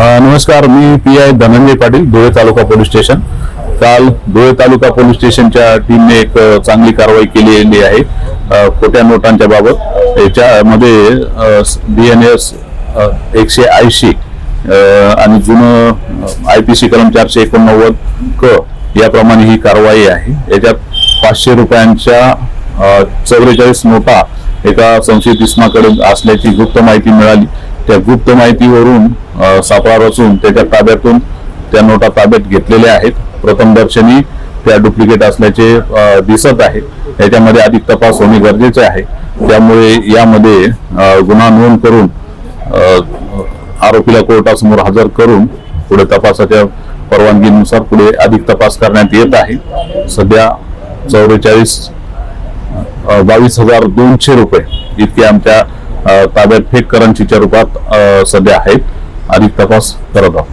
नमस्कार मी P I Dhananjay Patil Dhule taluka police station. काल Dhule taluka police स्टेशनच्या टीमने एक चांगली कारवाई केलेली आहे. खोट्या नोटांच्या बाबत. याच्यामध्ये बी एन एस एकशे ऐंशी आणि जुनं आय पी सी कलम चारशे एकोणनव्वद क याप्रमाणे ही कारवाई आहे. याच्यात पाचशे रुपयांच्या चौवेचाळीस नोटा एका संशयित इस्माकडे असल्याची गुप्त माहिती मिळाली. त्या गुप्त माहितीवरून सापळा रचून त्याच्या ताब्यातून त्या नोटा ताब्यात घेतलेल्या आहेत. प्रथमदर्शनी त्या डुप्लिकेट असल्याचे दिसत आहे. याच्यामध्ये अधिक तपास होणे गरजेचे आहे. त्यामुळे यामध्ये गुन्हा नोंद करून आरोपीला कोर्टासमोर हजर करून पुढे तपासाच्या परवानगीनुसार पुढे अधिक तपास करण्यात येत आहे. सध्या चौवेचाळीस बावीस हजार दोनशे रुपये इतके आमच्या ताब्यात फेक करन्सीच्या रूपात सध्या आहेत. अधिक तपास करत आहोत